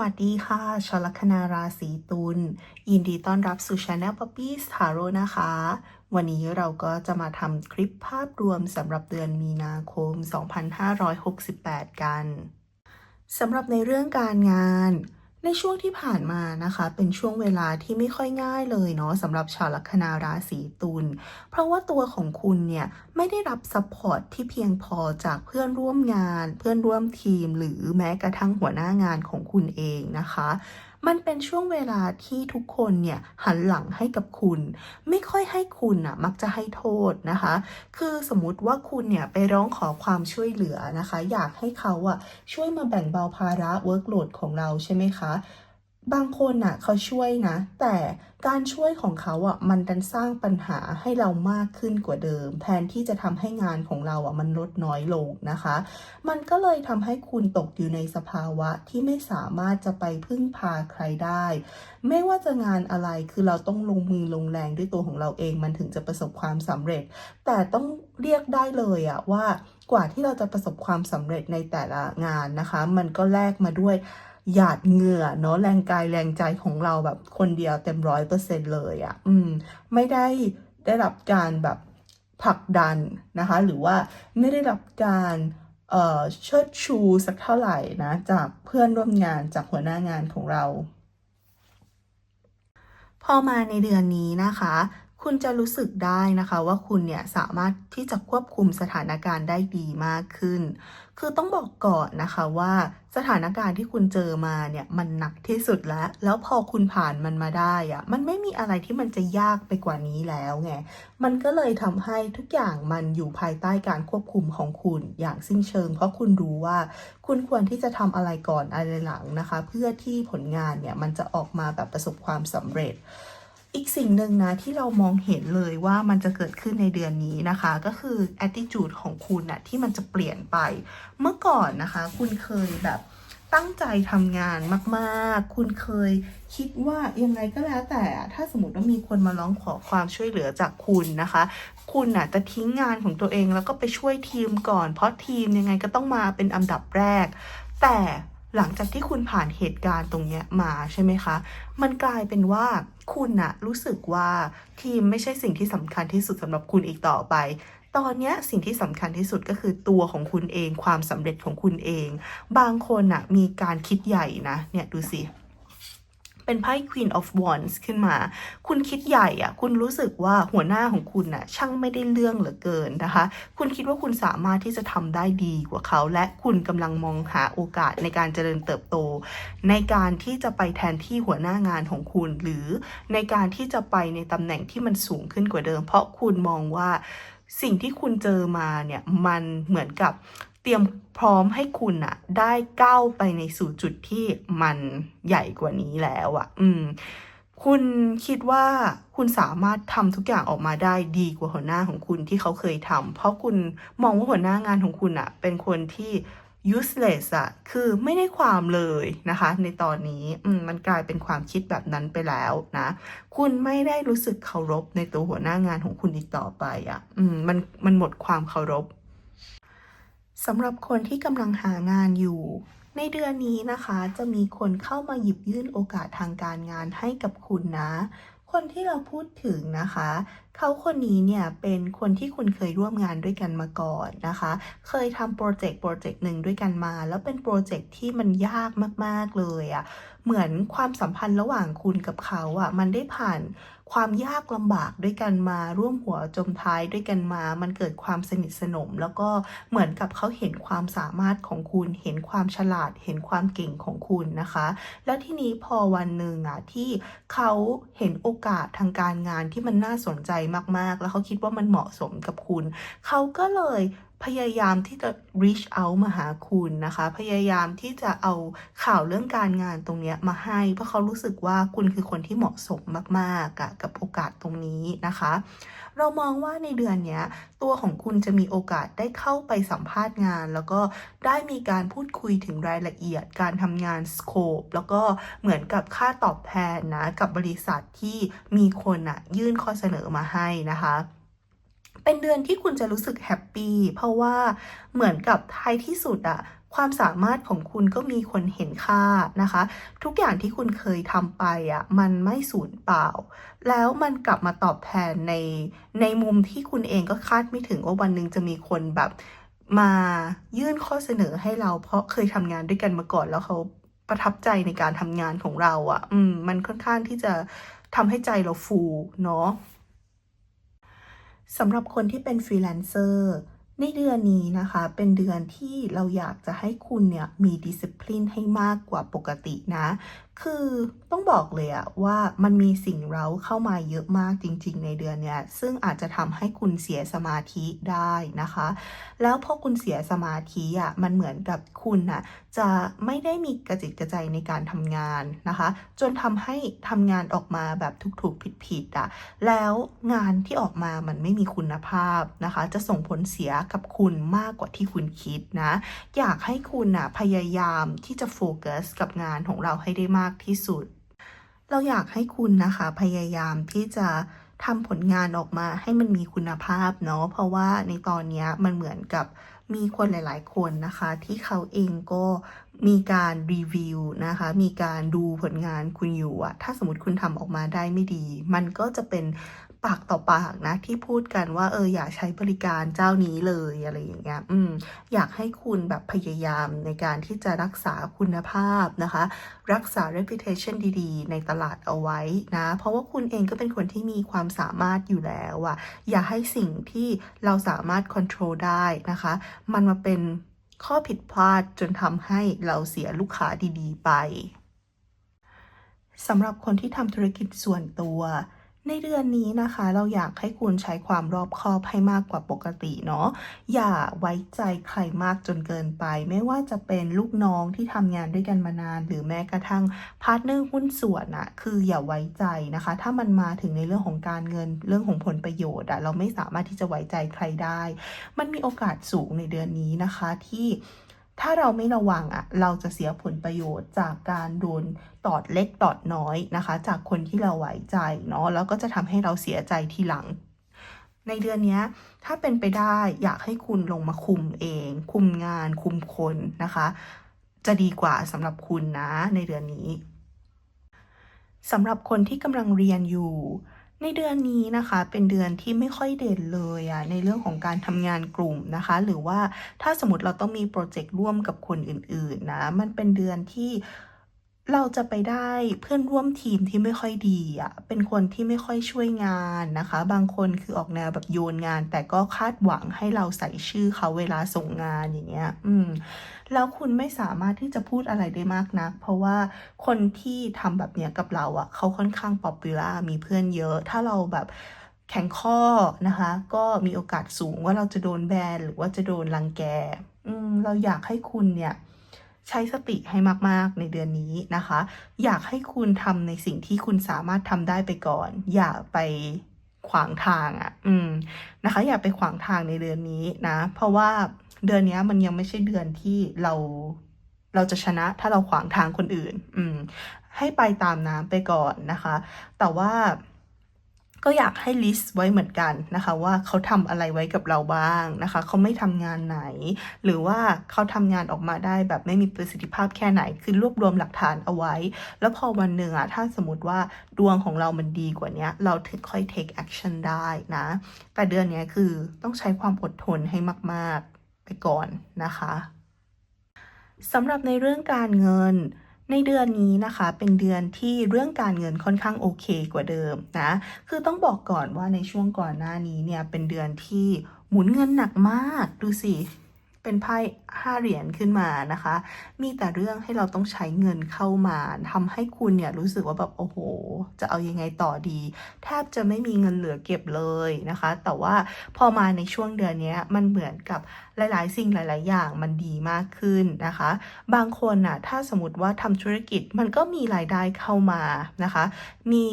วัสดีค่ะ ชลคนาราศีตุล ยินดีต้อนรับสู่ช anel p u p p y s Tarot นะคะ วันนี้เราก็จะมาทำคลิปภาพรวมสำหรับเดือนมีนาคม 2568 กัน สำหรับในเรื่องการงาน ในช่วงที่ผ่านมานะคะ เป็นช่วงเวลาที่ไม่ค่อยง่ายเลยเนาะสำหรับชาวลัคนาราศีตุลเพราะว่าตัวของคุณเนี่ยไม่ได้รับซัพพอร์ตที่เพียงพอจากเพื่อนร่วมงาน เพื่อนร่วมทีม หรือแม้กระทั่งหัวหน้างานของคุณเองนะคะ มันเป็นช่วงเวลาที่ทุกคนเนี่ยหันหลังให้กับคุณ ไม่ค่อยให้คุณอะมักจะให้โทษนะคะ คือสมมติว่าคุณเนี่ยไปร้องขอความช่วยเหลือนะคะ อยากให้เขาอะช่วยมาแบ่งเบาภาระเวิร์กโหลดของเราใช่ไหมคะ บางคนน่ะเขาช่วยนะ แต่การช่วยของเขาอะมันดันสร้างปัญหาให้เรามากขึ้นกว่าเดิม แทนที่จะทำให้งานของเราอะมันลดน้อยลงนะคะ มันก็เลยทำให้คุณตกอยู่ในสภาวะที่ไม่สามารถจะไปพึ่งพาใครได้ ไม่ว่าจะงานอะไรคือเราต้องลงมือลงแรงด้วยตัวของเราเองมันถึงจะประสบความสำเร็จ แต่ต้องเรียกได้เลยอะว่ากว่าที่เราจะประสบความสำเร็จในแต่ละงานนะคะ มันก็แลกมาด้วย หยาดเหงื่อเนาะแรงกายแรงใจของเราแบบคนเดียวเต็มร้อยเปอร์เซ็นเลยอะอืมไม่ได้ได้รับการแบบผลักดันนะคะ หรือว่าไม่ได้รับการเอ่อเชิดชูสักเท่าไหร่นะจากเพื่อนร่วมงานจากหัวหน้างานของเรา พอมาในเดือนนี้นะคะ คุณจะรู้สึกได้นะคะว่าคุณเนี่ยสามารถที่จะควบคุมสถานการณ์ได้ดีมากขึ้น คือต้องบอกก่อนนะคะว่าสถานการณ์ที่คุณเจอมาเนี่ยมันหนักที่สุดแล้ว แล้วพอคุณผ่านมันมาได้อะมันไม่มีอะไรที่มันจะยากไปกว่านี้แล้วไง มันก็เลยทำให้ทุกอย่างมันอยู่ภายใต้การควบคุมของคุณอย่างสิ้นเชิง เพราะคุณรู้ว่าคุณควรที่จะทำอะไรก่อนอะไรหลังนะคะ เพื่อที่ผลงานเนี่ยมันจะออกมาแบบประสบความสำเร็จ อีกสิ่งหนึ่งนะที่เรามองเห็นเลยว่ามันจะเกิดขึ้นในเดือนนี้นะคะ ก็คือ attitude ของคุณนะที่มันจะเปลี่ยนไป เมื่อก่อนนะคะ คุณเคยแบบตั้งใจทำงานมาก ๆ คุณเคยคิดว่ายังไงก็แล้วแต่อะถ้าสมมติว่ามีคนมาร้องขอความช่วยเหลือจากคุณนะคะ คุณน่ะจะทิ้งงานของตัวเองแล้วก็ไปช่วยทีมก่อน เพราะทีมยังไงก็ต้องมาเป็นอันดับแรก แต่ หลังจากที่คุณผ่านเหตุการณ์ตรงเนี้ยมาใช่ไหมคะ มันกลายเป็นว่าคุณน่ะรู้สึกว่าทีมไม่ใช่สิ่งที่สำคัญที่สุดสำหรับคุณอีกต่อไปตอนนี้สิ่งที่สำคัญที่สุดก็คือตัวของคุณเองความสำเร็จของคุณเอง บางคนน่ะมีการคิดใหญ่นะเนี่ยดูสิ เป็นไพ่ Queen of Wands ขึ้นมา คุณคิดใหญ่อะคุณรู้สึกว่าหัวหน้าของคุณน่ะช่างไม่ได้เรื่องเหลือเกินนะคะ คุณคิดว่าคุณสามารถที่จะทำได้ดีกว่าเขา และคุณกำลังมองหาโอกาสในการเจริญเติบโต ในการที่จะไปแทนที่หัวหน้างานของคุณ หรือในการที่จะไปในตำแหน่งที่มันสูงขึ้นกว่าเดิม เพราะคุณมองว่าสิ่งที่คุณเจอมาเนี่ยมันเหมือนกับเตรียม พร้อมให้คุณอะได้ก้าวไปในสู่จุดที่มันใหญ่กว่านี้แล้วอะอืม คุณคิดว่าคุณสามารถทำทุกอย่างออกมาได้ดีกว่าหัวหน้าของคุณที่เขาเคยทำเพราะคุณมองว่าหัวหน้างานของคุณอะเป็นคนที่ useless อะคือไม่ได้ความเลยนะคะ ในตอนนี้อืมมันกลายเป็นความคิดแบบนั้นไปแล้วนะ คุณไม่ได้รู้สึกเคารพในตัวหัวหน้างานของคุณอีกต่อไปอะอืมมันมันหมดความเคารพ สำหรับคนที่กำลังหางานอยู่ ในเดือนนี้นะคะ จะมีคนเข้ามาหยิบยื่นโอกาสทางการงานให้กับคุณนะ คนที่เราพูดถึงนะคะ เขาคนนี้เนี่ยเป็นคนที่คุณเคยร่วมงานด้วยกันมาก่อนนะคะ เคยทำโปรเจกต์โปรเจกต์หนึ่งด้วยกันมา แล้วเป็นโปรเจกต์ที่มันยากมากๆเลยอะ่ะ เหมือนความสัมพันธ์ระหว่างคุณกับเขาอะ่ะ มันได้ผ่าน ความยากลำบากด้วยกันมาร่วมหัวจมท้ายด้วยกันมา มันเกิดความสนิทสนม แล้วก็เหมือนกับเขาเห็นความสามารถของคุณ เห็นความฉลาด เห็นความเก่งของคุณนะคะ แล้วทีนี้พอวันหนึ่งอะที่เขาเห็นโอกาสทางการงานที่มันน่าสนใจมากๆ แล้วเขาคิดว่ามันเหมาะสมกับคุณ เขาก็เลย พยายามที่จะ reach out มาหาคุณนะคะ พยายามที่จะเอาข่าวเรื่องการงานตรงนี้มาให้ เพราะเขารู้สึกว่าคุณคือคนที่เหมาะสมมากๆกับโอกาสตรงนี้นะคะ เรามองว่าในเดือนนี้ตัวของคุณจะมีโอกาสได้เข้าไปสัมภาษณ์งาน แล้วก็ได้มีการพูดคุยถึงรายละเอียด การทำงานสโคปแล้วก็เหมือนกับค่าตอบแทนนะกับบริษัทที่มีคนอะยื่นข้อเสนอมาให้นะคะ เป็นเดือนที่คุณจะรู้สึกแฮปปี้เพราะว่าเหมือนกับท้ายที่สุดอะความสามารถของคุณก็มีคนเห็นค่านะคะ ทุกอย่างที่คุณเคยทำไปอะมันไม่สูญเปล่า แล้วมันกลับมาตอบแทนในในมุมที่คุณเองก็คาดไม่ถึงว่าวันหนึ่งจะมีคนแบบมายื่นข้อเสนอให้เราเพราะเคยทำงานด้วยกันมาก่อนแล้วเขาประทับใจในการทำงานของเราอะ อืมมันค่อนข้างที่จะทำให้ใจเราฟูเนาะ สำหรับคนที่เป็นฟรีแลนเซอร์ในเดือนนี้นะคะ เป็นเดือนที่เราอยากจะให้คุณเนี่ยมีดิสซิ п ลินให้มากกว่าปกตินะคือต้องบอกเลยอะว่ามันมีสิ่งเร้าเข้ามาเยอะมากจริง ๆ ในเดือนเนี้ยซึ่งอาจจะทำให้คุณเสียสมาธิได้นะคะ แล้วพอคุณเสียสมาธิอะมันเหมือนกับคุณอะจะไม่ได้มีกระจิตกระใจในการทำงานนะคะ จนทำให้ทำงานออกมาแบบถูกๆผิดๆอะแล้วงานที่ออกมามันไม่มีคุณภาพนะคะ จะส่งผลเสียกับคุณมากกว่าที่คุณคิดนะ อยากให้คุณอะพยายามที่จะโฟกัสกับงานของเราให้ได้มากที่สุด เราอยากให้คุณนะคะพยายามที่จะทำผลงานออกมาให้มันมีคุณภาพเนาะเพราะว่าในตอนนี้มันเหมือนกับมีคนหลาย ๆ คนนะคะ ที่เขาเองก็มีการรีวิวนะคะ มีการดูผลงานคุณอยู่อะถ้าสมมติคุณทำออกมาได้ไม่ดี มันก็จะเป็น ปากต่อปากนะที่พูดกันว่าเอออย่าใช้บริการเจ้านี้เลยอะไรอย่างเงี้ยอืมอยากให้คุณแบบพยายามในการที่จะรักษาคุณภาพนะคะ รักษา reputation ดีๆ ในตลาดเอาไว้นะ เพราะว่าคุณเองก็เป็นคนที่มีความสามารถอยู่แล้วอะอย่าให้สิ่งที่เราสามารถ control ได้นะคะ มันมาเป็นข้อผิดพลาดจนทำให้เราเสียลูกค้าดีๆ ไปสำหรับคนที่ทำธุรกิจส่วนตัว ในเดือนนี้นะคะเราอยากให้คุณใช้ความรอบคอบให้มากกว่าปกติเนาะอย่าไว้ใจใครมากจนเกินไป ไม่ว่าจะเป็นลูกน้องที่ทำงานด้วยกันมานาน หรือแม้กระทั่งพาร์ทเนอร์หุ้นส่วนอะคืออย่าไว้ใจนะคะ ถ้ามันมาถึงในเรื่องของการเงินเรื่องของผลประโยชน์อะเราไม่สามารถที่จะไว้ใจใครได้ มันมีโอกาสสูงในเดือนนี้นะคะที่ ถ้าเราไม่ระวังอะเราจะเสียผลประโยชน์จากการโดนตอดเล็กตอดน้อยนะคะ จากคนที่เราไว้ใจเนาะแล้วก็จะทำให้เราเสียใจทีหลังในเดือนนี้ถ้าเป็นไปได้อยากให้คุณลงมาคุมเอง คุมงานคุมคนนะคะ จะดีกว่าสำหรับคุณนะในเดือนนี้สำหรับคนที่กำลังเรียนอยู่ ในเดือนนี้นะคะเป็นเดือนที่ไม่ค่อยเด่นเลยอะในเรื่องของการทำงานกลุ่มนะคะ หรือว่าถ้าสมมติเราต้องมีโปรเจกต์ร่วมกับคนอื่นๆนะมันเป็นเดือนที่ เราจะไปได้เพื่อนร่วมทีมที่ไม่ค่อยดีอะ เป็นคนที่ไม่ค่อยช่วยงานนะคะ บางคนคือออกแนวแบบโยนงาน แต่ก็คาดหวังให้เราใส่ชื่อเขาเวลาส่งงานอย่างเงี้ย อืม แล้วคุณไม่สามารถที่จะพูดอะไรได้มากนัก เพราะว่าคนที่ทำแบบเนี้ยกับเราอะ เขาค่อนข้างป๊อปปูล่ามีเพื่อนเยอะ ถ้าเราแบบแข็งข้อนะคะ ก็มีโอกาสสูงว่าเราจะโดนแบนหรือว่าจะโดนรังแก อืม เราอยากให้คุณเนี่ย ใช้สติให้มาก ๆ ในเดือนนี้นะคะ อยากให้คุณทำในสิ่งที่คุณสามารถทำได้ไปก่อน อย่าไปขวางทางอะ่ะ อืมนะคะ อย่าไปขวางทางในเดือนนี้นะ เพราะว่าเดือนนี้มันยังไม่ใช่เดือนที่เราเราจะชนะถ้าเราขวางทางคนอื่น อืม ให้ไปตามน้ำไปก่อนนะคะ แต่ว่า ก็อยากให้ลิสต์ไว้เหมือนกันนะคะว่าเขาทำอะไรไว้กับเราบ้างนะคะเขาไม่ทำงานไหน หรือว่าเขาทำงานออกมาได้แบบไม่มีประสิทธิภาพแค่ไหน คือรวบรวมหลักฐานเอาไว้ แล้วพอวันหนึ่งอะถ้าสมมติว่าดวงของเรามันดีกว่านี้เราถึงค่อย take action ได้นะ แต่เดือนนี้คือต้องใช้ความอดทนให้มาก ๆ ไปก่อนนะคะสำหรับในเรื่องการเงิน ในเดือนนี้นะคะเป็นเดือนที่เรื่องการเงินค่อนข้างโอเคกว่าเดิมนะ คือต้องบอกก่อนว่าในช่วงก่อนหน้านี้เนี่ยเป็นเดือนที่หมุนเงินหนักมากดูสิเป็นไพ่ ห้าเหรียญขึ้นมานะคะ มีแต่เรื่องให้เราต้องใช้เงินเข้ามาทำให้คุณเนี่ยรู้สึกว่าแบบโอ้โห จะเอายังไงต่อดี แทบจะไม่มีเงินเหลือเก็บเลยนะคะ แต่ว่าพอมาในช่วงเดือนนี้มันเหมือนกับหลาย ๆ สิ่งหลาย ๆ อย่างมันดีมากขึ้นนะคะ บางคนน่ะถ้าสมมติว่าทำธุรกิจมันก็มีรายได้เข้ามานะคะ มี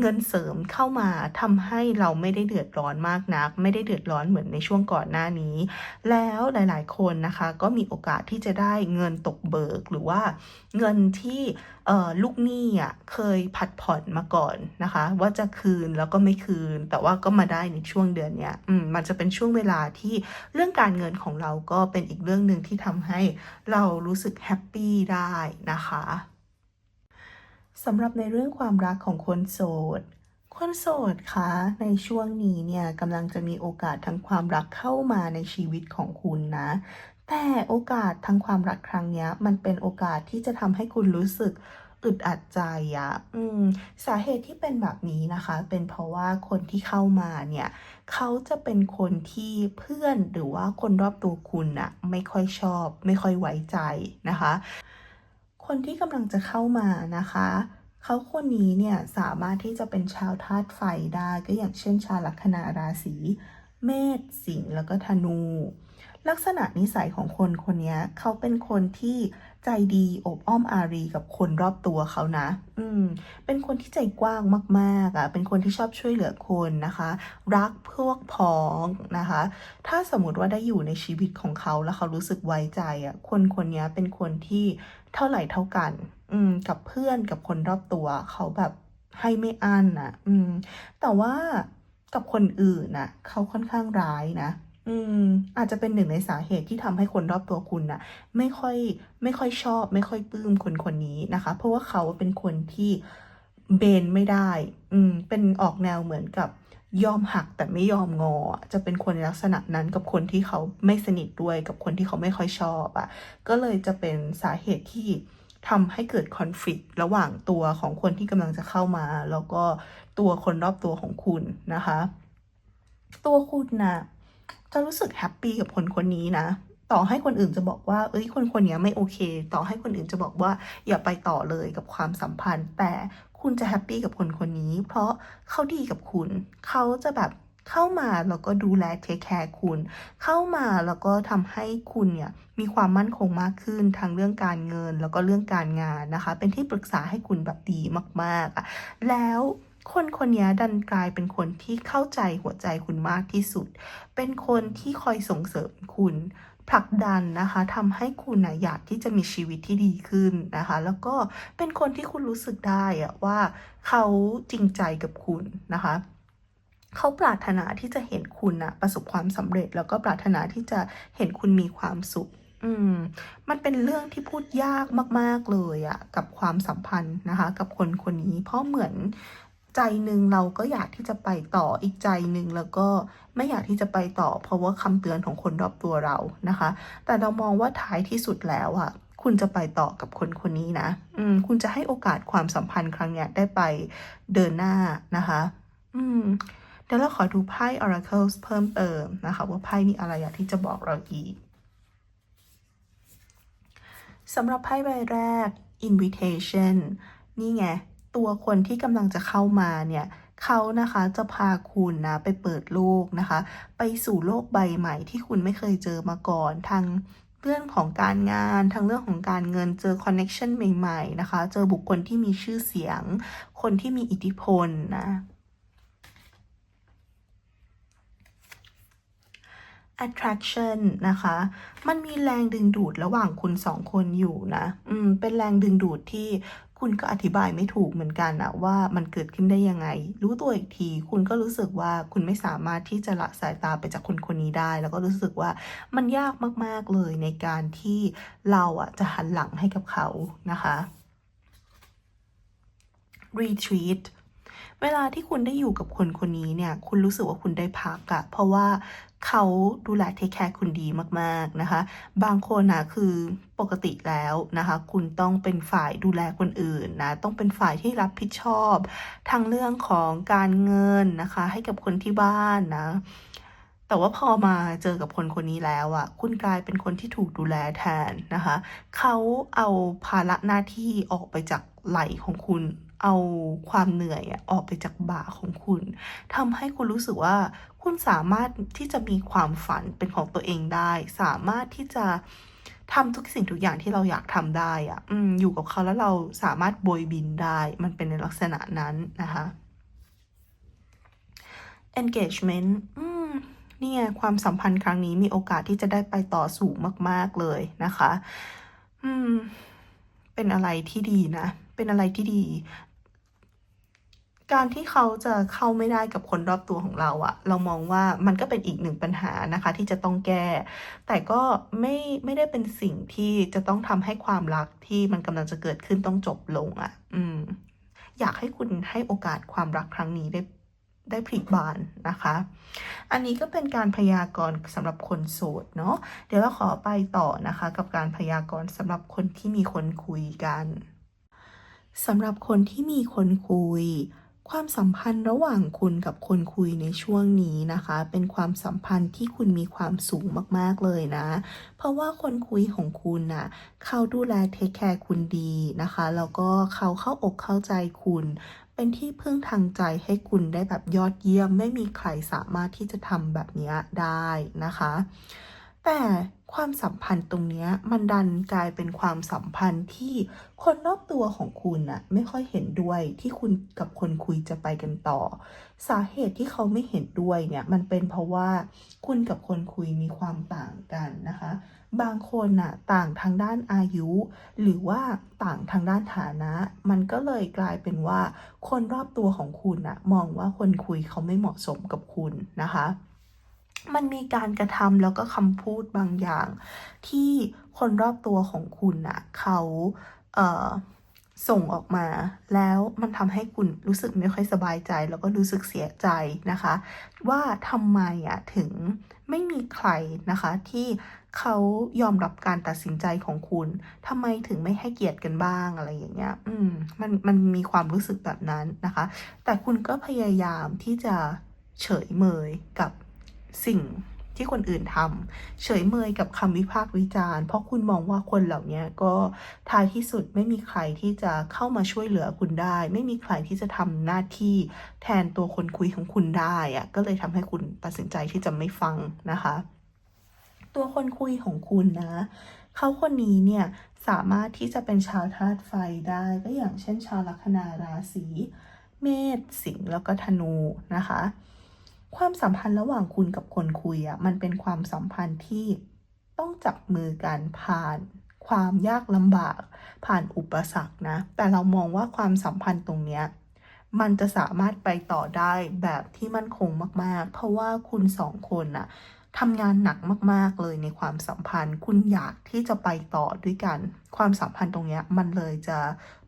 เงินเสริมเข้ามาทำให้เราไม่ได้เดือดร้อนมากนัก ไม่ได้เดือดร้อนเหมือนในช่วงก่อนหน้านี้ แล้วหลาย ๆ คนนะคะก็มีโอกาสที่จะได้เงินตกเบิก หรือว่าเงินที่ลูกหนี้อะเคยผัดผ่อนมาก่อนนะคะ ว่าจะคืนแล้วก็ไม่คืน แต่ว่าก็มาได้ในช่วงเดือนเนี้ยมมันจะเป็นช่วงเวลาที่เรื่องการเงินของเราก็เป็นอีกเรื่องหนึ่งที่ทำให้เรารู้สึกแฮปปี้ได้นะคะสำหรับในเรื่องความรักของคนโสดคนโสดคะในช่วงนี้เนี่ยกำลังจะมีโอกาสทางความรักเข้ามาในชีวิตของคุณนะ แต่โอกาสทางความรักครั้งนี้มันเป็นโอกาสที่จะทำให้คุณรู้สึกอึดอัดใจอะอืม สาเหตุที่เป็นแบบนี้นะคะ เป็นเพราะว่าคนที่เข้ามาเนี่ย เขาจะเป็นคนที่เพื่อนหรือว่าคนรอบตัวคุณน่ะไม่ค่อยชอบ ไม่ค่อยไว้ใจนะคะ คนที่กำลังจะเข้ามานะคะ เขาคนนี้เนี่ยสามารถที่จะเป็นชาวธาตุไฟได้ ก็อย่างเช่นชาวลัคนาราศี เมษ สิงห์แล้วก็ธนู ลักษณะนิสัยของคนคนนี้เขาเป็นคนที่ใจดีอบอ้อมอารีกับคนรอบตัวเขานะ อืม เป็นคนที่ใจกว้างมากๆอะ เป็นคนที่ชอบช่วยเหลือคนนะคะ รักพวกพ้องนะคะ ถ้าสมมติว่าได้อยู่ในชีวิตของเขาแล้วเขารู้สึกไว้ใจอะ คนคนนี้เป็นคนที่เท่าไหร่เท่ากัน อืม กับเพื่อนกับคนรอบตัวเขาแบบให้ไม่อั้นนะอืม แต่ว่ากับคนอื่นน่ะเขาค่อนข้างร้ายนะ อืม อาจจะเป็นหนึ่งในสาเหตุที่ทำให้คนรอบตัวคุณน่ะ ไม่ค่อยไม่ค่อยชอบ ไม่ค่อยปลื้มคนคนนี้นะคะ เพราะว่าเขาเป็นคนที่เบนไม่ได้ อืม เป็นออกแนวเหมือนกับยอมหักแต่ไม่ยอมงอ จะเป็นคนในลักษณะนั้นกับคนที่เขาไม่สนิทด้วยกับคนที่เขาไม่ค่อยชอบอะ ก็เลยจะเป็นสาเหตุที่ทำให้เกิดคอนฟ lict ระหว่างตัวของคนที่กำลังจะเข้ามา แล้วก็ตัวคนรอบตัวของคุณนะคะ ตัวคุณน่ะ จะรู้สึกแฮปปี้กับคนคนนี้นะ ต่อให้คนอื่นจะบอกว่า เอ้ย คนคนนี้ไม่โอเค ต่อให้คนอื่นจะบอกว่าอย่าไปต่อเลยกับความสัมพันธ์ แต่คุณจะแฮปปี้กับคนคนนี้ เพราะเขาดีกับคุณ เขาจะแบบเข้ามาแล้วก็ดูแลเทคแคร์คุณ เข้ามาแล้วก็ทำให้คุณเนี่ยมีความมั่นคงมากขึ้นทางเรื่องการเงินแล้วก็เรื่องการงานนะคะ เป็นที่ปรึกษาให้คุณแบบดีมากๆอะแล้ว คนคนนี้ดันกลายเป็นคนที่เข้าใจหัวใจคุณมากที่สุด เป็นคนที่คอยส่งเสริมคุณผลักดันนะคะทำให้คุณนะอยากที่จะมีชีวิตที่ดีขึ้นนะคะ แล้วก็เป็นคนที่คุณรู้สึกได้อะว่าเขาจริงใจกับคุณนะคะเขาปรารถนาที่จะเห็นคุณนะประสบความสำเร็จ แล้วก็ปรารถนาที่จะเห็นคุณมีความสุขอืมมันเป็นเรื่องที่พูดยากมาก ๆ เลยอะกับความสัมพันธ์นะคะ กับคนคนนี้เพราะเหมือน ใจหนึ่งเราก็อยากที่จะไปต่ออีกใจหนึ่งแล้วก็ไม่อยากที่จะไปต่อ เพราะว่าคำเตือนของคนรอบตัวเรานะคะ แต่เรามองว่าท้ายที่สุดแล้วอะคุณจะไปต่อกับคนคนนี้นะ อืม คุณจะให้โอกาสความสัมพันธ์ครั้งเนี้ยได้ไปเดินหน้านะคะ อืม เดี๋ยวเราขอดูไพ่ Oracle เพิ่มเติมนะคะ ว่าไพ่มีอะไรอยากที่จะบอกเราอีกสำหรับไพ่ใบแรก invitation นี่ไง ตัวคนที่กำลังจะเข้ามาเนี่ยเขานะคะจะพาคุณนะไปเปิดโลกนะคะ ไปสู่โลกใบใหม่ที่คุณไม่เคยเจอมาก่อนทางเรื่องของการงานทางเรื่องของการเงินเจอคอนเน็ชันใหม่ๆนะคะ เจอบุคคลที่มีชื่อเสียง คนที่มีอิทธิพลนะ attraction นะคะ มันมีแรงดึงดูดระหว่างคุณสองคนอยู่นะ อืม เป็นแรงดึงดูดที่ คุณก็อธิบายไม่ถูกเหมือนกันนะว่ามันเกิดขึ้นได้ยังไง รู้ตัวอีกที คุณก็รู้สึกว่าคุณไม่สามารถที่จะละสายตาไปจากคนคนนี้ได้ แล้วก็รู้สึกว่ามันยากมากๆเลยในการที่เราอะจะหันหลังให้กับเขานะคะ retreat เวลาที่คุณได้อยู่กับคนคนนี้เนี่ย คุณรู้สึกว่าคุณได้พักอะเพราะว่าเขาดูแลเทคแคร์คุณดีมากๆนะคะ บางคนนะคือปกติแล้วนะคะ คุณต้องเป็นฝ่ายดูแลคนอื่นนะต้องเป็นฝ่ายที่รับผิดชอบทางเรื่องของการเงินนะคะ ให้กับคนที่บ้านนะแต่ว่าพอมาเจอกับคนคนนี้แล้วอะ คุณกลายเป็นคนที่ถูกดูแลแทนนะคะ เขาเอาภาระหน้าที่ออกไปจากไหล่ของคุณ เอาความเหนื่อยออกไปจากบ่าของคุณทำให้คุณรู้สึกว่าคุณสามารถที่จะมีความฝันเป็นของตัวเองได้ สามารถที่จะทำทุกสิ่งทุกอย่างที่เราอยากทำได้อะอืมอยู่กับเขาแล้วเราสามารถโบยบินได้ มันเป็นในลักษณะนั้นนะคะ engagement อืมนี่ไงความสัมพันธ์ครั้งนี้มีโอกาสที่จะได้ไปต่อสูงมาก ๆ เลยนะคะ อืม เป็นอะไรที่ดีนะ เป็นอะไรที่ดี การที่เขาจะเข้าไม่ได้กับคนรอบตัวของเราอะเรามองว่ามันก็เป็นอีกหนึ่งปัญหานะคะ ที่จะต้องแก้ แต่ก็ไม่ไม่ได้เป็นสิ่งที่จะต้องทำให้ความรักที่มันกำลังจะเกิดขึ้นต้องจบลงอะอืม อยากให้คุณให้โอกาสความรักครั้งนี้ได้ได้พลิบานนะคะ อันนี้ก็เป็นการพยากรณ์สำหรับคนโสดเนาะ เดี๋ยวเราขอไปต่อนะคะ กับการพยากรณ์สำหรับคนที่มีคนคุยกันสำหรับคนที่มีคนคุย ความสัมพันธ์ระหว่างคุณกับคนคุยในช่วงนี้นะคะ เป็นความสัมพันธ์ที่คุณมีความสูงมากๆเลยนะ เพราะว่าคนคุยของคุณน่ะเขาดูแลเทคแคร์คุณดีนะคะ แล้วก็เขาเข้าอกเข้าใจคุณเป็นที่พึ่งทางใจให้คุณได้แบบยอดเยี่ยม ไม่มีใครสามารถที่จะทำแบบนี้ได้นะคะ แต่ความสัมพันธ์ตรงนี้มันดันกลายเป็นความสัมพันธ์ที่คนรอบตัวของคุณน่ะไม่ค่อยเห็นด้วยที่คุณกับคนคุยจะไปกันต่อ สาเหตุที่เขาไม่เห็นด้วยเนี่ยมันเป็นเพราะว่าคุณกับคนคุยมีความต่างกันนะคะ บางคนน่ะต่างทางด้านอายุ หรือว่าต่างทางด้านฐานะ มันก็เลยกลายเป็นว่า คนรอบตัวของคุณน่ะมองว่าคนคุยเขาไม่เหมาะสมกับคุณนะคะ มันมีการกระทำแล้วก็คำพูดบางอย่าง ที่คนรอบตัวของคุณน่ะเขาเส่งออกมา แล้วมันทำให้คุณรู้สึกไม่ค่อยสบายใจ แล้วก็รู้สึกเสียใจนะคะ ว่าทำไมอะถึงไม่มีใครนะคะที่เขายอมรับการตัดสินใจของคุณทำไมถึงไม่ให้เกียรติกันบ้างอะไรอย่างเงี้ย อืม มันมันมีความรู้สึกแบบนั้นนะคะ แต่คุณก็พยายามที่จะเฉยเมยกับ สิ่งที่คนอื่นทำเฉยเมยกับคำวิพากษ์วิจารณ์ เพราะคุณมองว่าคนเหล่านี้ก็ท้ายที่สุดไม่มีใครที่จะเข้ามาช่วยเหลือคุณได้ ไม่มีใครที่จะทำหน้าที่แทนตัวคนคุยของคุณได้อะก็เลยทำให้คุณตัดสินใจที่จะไม่ฟังนะคะ ตัวคนคุยของคุณนะเขาคนนี้เนี่ยสามารถที่จะเป็นชาวธาตุไฟได้ก็อย่างเช่นชาวลัคนาราศีเมษสิงห์แล้วก็ธนูนะคะ ความสัมพันธ์ระหว่างคุณกับคนคุยอะ่ะมันเป็นความสัมพันธ์ที่ต้องจับมือกันผ่านความยากลำบากผ่านอุปสรรคนะ แต่เรามองว่าความสัมพันธ์ตรงเนี้ยมันจะสามารถไปต่อได้แบบที่มั่นคงมาก ๆ เพราะว่าคุณสองคนน่ะทำงานหนักมาก ๆ เลยในความสัมพันธ์ คุณอยากที่จะไปต่อด้วยกัน ความสัมพันธ์ตรงเนี้ยมันเลยจะ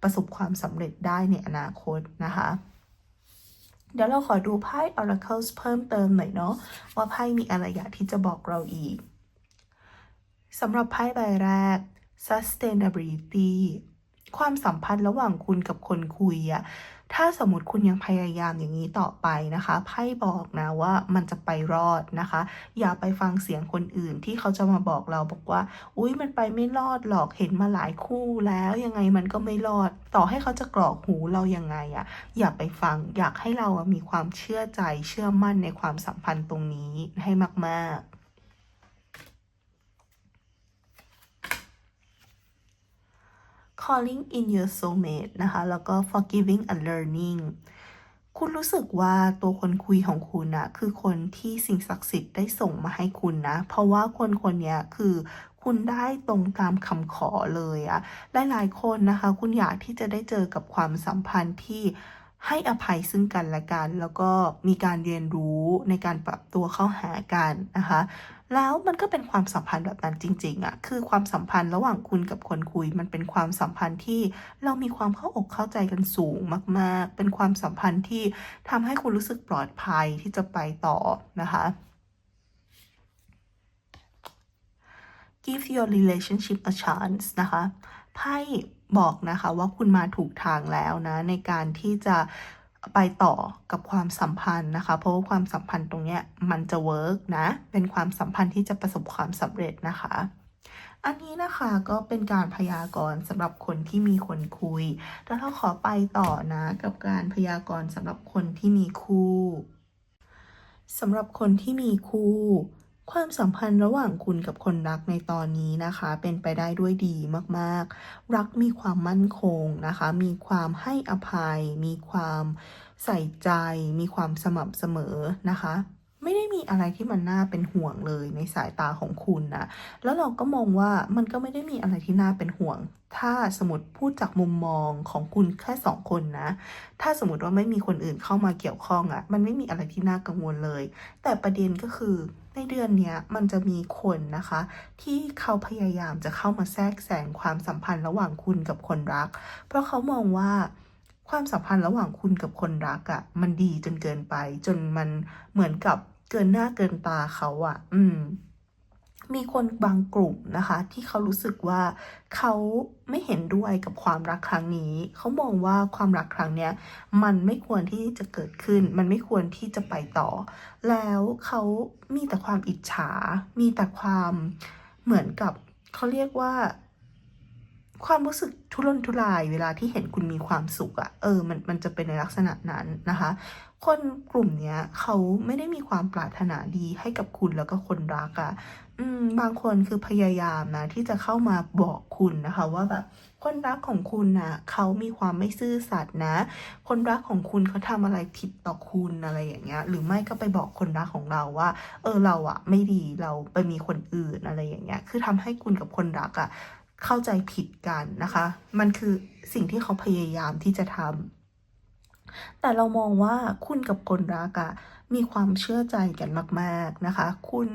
ประสบความสำเร็จได้ในอนาคตนะคะ เดี๋ยวเราขอดูไพ่ Oracles เพิ่มเติมหน่อยเนาะว่าไพ่มีอะไรอยากที่จะบอกเราอีกสำหรับไพ่ใบแรก sustainability ความสัมพันธ์ระหว่างคุณกับคนคุยอะ ถ้าสมมติคุณยังพยายามอย่างนี้ต่อไปนะคะไพ่บอกนะว่ามันจะไปรอดนะคะ อย่าไปฟังเสียงคนอื่นที่เขาจะมาบอกเราบอกว่า อุ้ยมันไปไม่รอดหรอกเห็นมาหลายคู่แล้วยังไงมันก็ไม่รอด ต่อให้เขาจะกรอกหูเรายังไงอะอย่าไปฟังอยากให้เรามีความเชื่อใจเชื่อมั่นในความสัมพันธ์ตรงนี้ให้มาก ๆ calling in your soulmate นะคะ แล้วก็ forgiving and learning คุณรู้สึกว่าตัวคนคุยของคุณนะคือคนที่สิ่งศักดิ์สิทธิ์ได้ส่งมาให้คุณนะ เพราะว่าคนคนนี้คือคุณได้ตรงตามคำขอเลยอะหลายๆคนนะคะ คุณอยากที่จะได้เจอกับความสัมพันธ์ที่ให้อภัยซึ่งกันและกัน แล้วก็มีการเรียนรู้ในการปรับตัวเข้าหากันนะคะ แล้วมันก็เป็นความสัมพันธ์แบบนั้นจริงๆอะคือความสัมพันธ์ระหว่างคุณกับคนคุย มันเป็นความสัมพันธ์ที่เรามีความเข้าอกเข้าใจกันสูงมาก ๆ เป็นความสัมพันธ์ที่ทำให้คุณรู้สึกปลอดภัยที่จะไปต่อนะคะ give your relationship a chance นะคะไพ่บอกนะคะว่าคุณมาถูกทางแล้วนะ ในการที่จะ ไปต่อกับความสัมพันธ์นะคะ เพราะว่าความสัมพันธ์ตรงเนี้ยมันจะเวิร์กนะ เป็นความสัมพันธ์ที่จะประสบความสำเร็จนะคะ อันนี้นะคะก็เป็นการพยากรณ์สำหรับคนที่มีคนคุย แล้วเราขอไปต่อนะ กับการพยากรณ์สำหรับคนที่มีคู่สำหรับคนที่มีคู่ ความสัมพันธ์ระหว่างคุณกับคนรักในตอนนี้นะคะ เป็นไปได้ด้วยดีมากๆ รักมีความมั่นคงนะคะ มีความให้อภัย มีความใส่ใจ มีความสม่ำเสมอนะคะ ไม่ได้มีอะไรที่มันน่าเป็นห่วงเลยในสายตาของคุณนะ แล้วเราก็มองว่ามันก็ไม่ได้มีอะไรที่น่าเป็นห่วง ถ้าสมมติพูดจากมุมมองของคุณแค่สองคนนะ ถ้าสมมติว่าไม่มีคนอื่นเข้ามาเกี่ยวข้องอะ่ะ มันไม่มีอะไรที่น่ากังวลเลย แต่ประเด็นก็คือในเดือนนี้มันจะมีคนนะคะ ที่เขาพยายามจะเข้ามาแทรกแซงความสัมพันธ์ระหว่างคุณกับคนรัก เพราะเขามองว่า ความสัมพันธ์ระหว่างคุณกับคนรักอะ่ะ มันดีจนเกินไป จนมันเหมือนกับเกินหน้าเกินตาเขาอะ่ะ อืม มีคนบางกลุ่มนะคะ ที่เขารู้สึกว่าเขาไม่เห็นด้วยกับความรักครั้งนี้ เขามองว่าความรักครั้งเนี้ยมันไม่ควรที่จะเกิดขึ้น มันไม่ควรที่จะไปต่อ แล้วเขามีแต่ความอิจฉา มีแต่ความเหมือนกับเขาเรียกว่า ความรู้สึกทุรนทุรายเวลาที่เห็นคุณมีความสุขอะเออมันมันจะเป็นในลักษณะนั้นนะคะ คนกลุ่มเนี้ยเขาไม่ได้มีความปรารถนาดีให้กับคุณแล้วก็คนรักอะ่ะอืมบางคนคือพยายามนะที่จะเข้ามาบอกคุณนะคะว่าแบบคนรักของคุณนะเขามีความไม่ซื่อสัตย์นะ คนรักของคุณเขาทำอะไรผิดต่อคุณอะไรอย่างเงี้ย หรือไม่ก็ไปบอกคนรักของเราว่า เออเราอะไม่ดีเราไปมีคนอื่นอะไรอย่างเงี้ย คือทำให้คุณกับคนรักอะ เข้าใจผิดกันนะคะ มันคือสิ่งที่เขาพยายามที่จะทำแต่เรามองว่าคุณกับคนรักอะมีความเชื่อใจกันมาก ๆนะคะ คุณ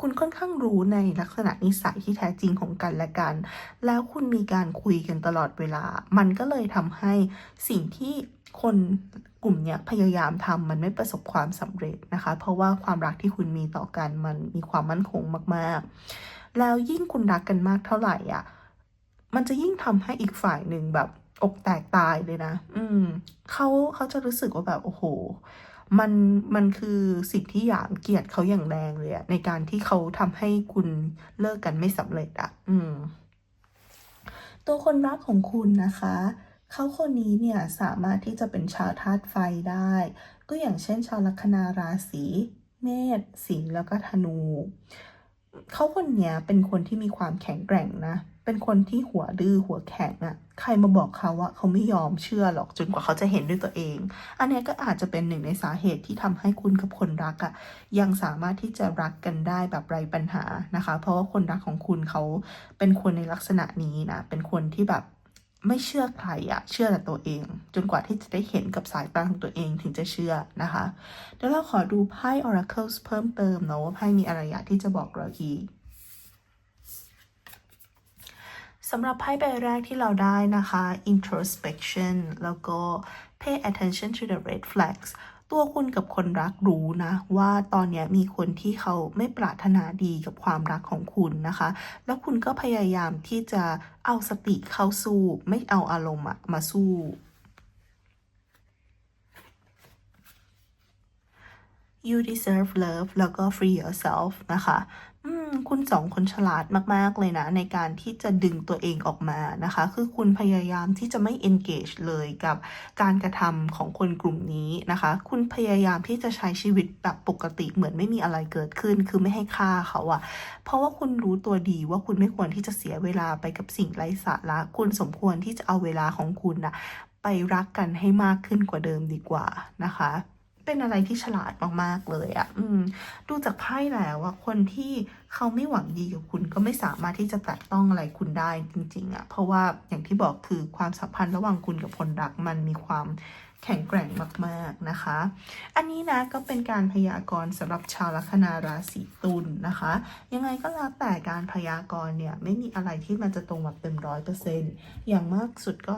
คุณค่อนข้างรู้ในลักษณะนิสัยที่แท้จริงของกันและกัน แล้วคุณมีการคุยกันตลอดเวลา มันก็เลยทำให้สิ่งที่คนกลุ่มเนี้ยพยายามทำมันไม่ประสบความสำเร็จนะคะ เพราะว่าความรักที่คุณมีต่อกันมันมีความมั่นคงมาก ๆ แล้วยิ่งคุณรักกันมากเท่าไหร่อะ มันจะยิ่งทำให้อีกฝ่ายหนึ่งแบบอกแตกตายเลยนะ อืมเขาเขาจะรู้สึกว่าแบบโอ้โห มันมันคือสิ่งที่หยามเกียรติเขาอย่างแรงเลยอะในการที่เขาทำให้คุณเลิกกันไม่สำเร็จอะอืม ตัวคนรักของคุณนะคะเขาคนนี้เนี่ยสามารถที่จะเป็นชาวธาตุไฟได้ ก็อย่างเช่น ชาวลัคนาราศีเมษสิงห์แล้วก็ธนูเขาคนเนี้ยเป็นคนที่มีความแข็งแกร่งนะ เป็นคนที่หัวดื้อหัวแข็งอะใครมาบอกเขาว่าเขาไม่ยอมเชื่อหรอกจนกว่าเขาจะเห็นด้วยตัวเอง อันนี้ก็อาจจะเป็นหนึ่งในสาเหตุที่ทำให้คุณกับคนรักอะยังสามารถที่จะรักกันได้แบบไร้ปัญหานะคะ เพราะว่าคนรักของคุณเขาเป็นคนในลักษณะนี้นะ เป็นคนที่แบบไม่เชื่อใครอะเชื่อแต่ตัวเอง จนกว่าที่จะได้เห็นกับสายตาของตัวเองถึงจะเชื่อนะคะเดี๋ยวเราขอดูไพ่ Oracles เพิ่มเติมเนาะว่าไพ่มีอะไรอยากที่จะบอกเราอีก สำหรับไพ่ใบแรกที่เราได้นะคะ introspection แล้วก็ pay attention to the red flags ตัวคุณกับคนรักรู้นะว่าตอนนี้มีคนที่เขาไม่ปรารถนาดีกับความรักของคุณนะคะ แล้วคุณก็พยายามที่จะเอาสติเข้าสู้ ไม่เอาอารมณ์อะมาสู้ you deserve love แล้วก็ free yourself นะคะ คุณสองคนฉลาดมาก ๆ เลยนะ ในการที่จะดึงตัวเองออกมานะคะ คือคุณพยายามที่จะไม่ engage เลยกับการกระทำของคนกลุ่มนี้นะคะ คุณพยายามที่จะใช้ชีวิตแบบปกติเหมือนไม่มีอะไรเกิดขึ้น คือไม่ให้ค่าเขาอะเพราะว่าคุณรู้ตัวดีว่าคุณไม่ควรที่จะเสียเวลาไปกับสิ่งไร้สาระ คุณสมควรที่จะเอาเวลาของคุณนะไปรักกันให้มากขึ้นกว่าเดิมดีกว่านะคะ เป็นอะไรที่ฉลาดมากๆเลยอะ่ะอืม ดูจากไพ่แล้วว่าคนที่เขาไม่หวังดีกับคุณก็ไม่สามารถที่จะแตะต้องอะไรคุณได้จริง ๆอะ่ะเพราะว่าอย่างที่บอกคือความสัมพันธ์ระหว่างคุณกับคนรักมันมีความ แข็งแกร่งมากๆนะคะ อันนี้นะก็เป็นการพยากรณ์สำหรับชาวลัคนาราศีตุลนะคะ ยังไงก็แล้วแต่การพยากรณ์เนี่ยไม่มีอะไรที่มันจะตรงแบบเต็มร้อยเปอร์เซ็นต์อย่างมากสุดก็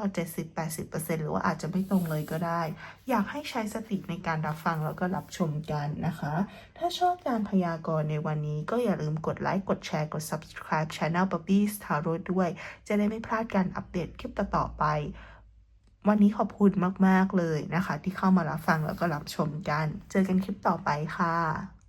70-80%หรือว่าอาจจะไม่ตรงเลยก็ได้ อยากให้ใช้สติในการรับฟังแล้วก็รับชมกันนะคะ ถ้าชอบการพยากรณ์ในวันนี้ก็อย่าลืมกดไลค์ กดแชร์ กด subscribe channel b u b b y s Tarot ด้วย จะได้ไม่พลาดการอัปเดตคลิปต่อๆไป วันนี้ขอบคุณมาก ๆ เลยนะคะ ที่เข้ามารับฟังแล้วก็รับชมกัน เจอกันคลิปต่อไปค่ะ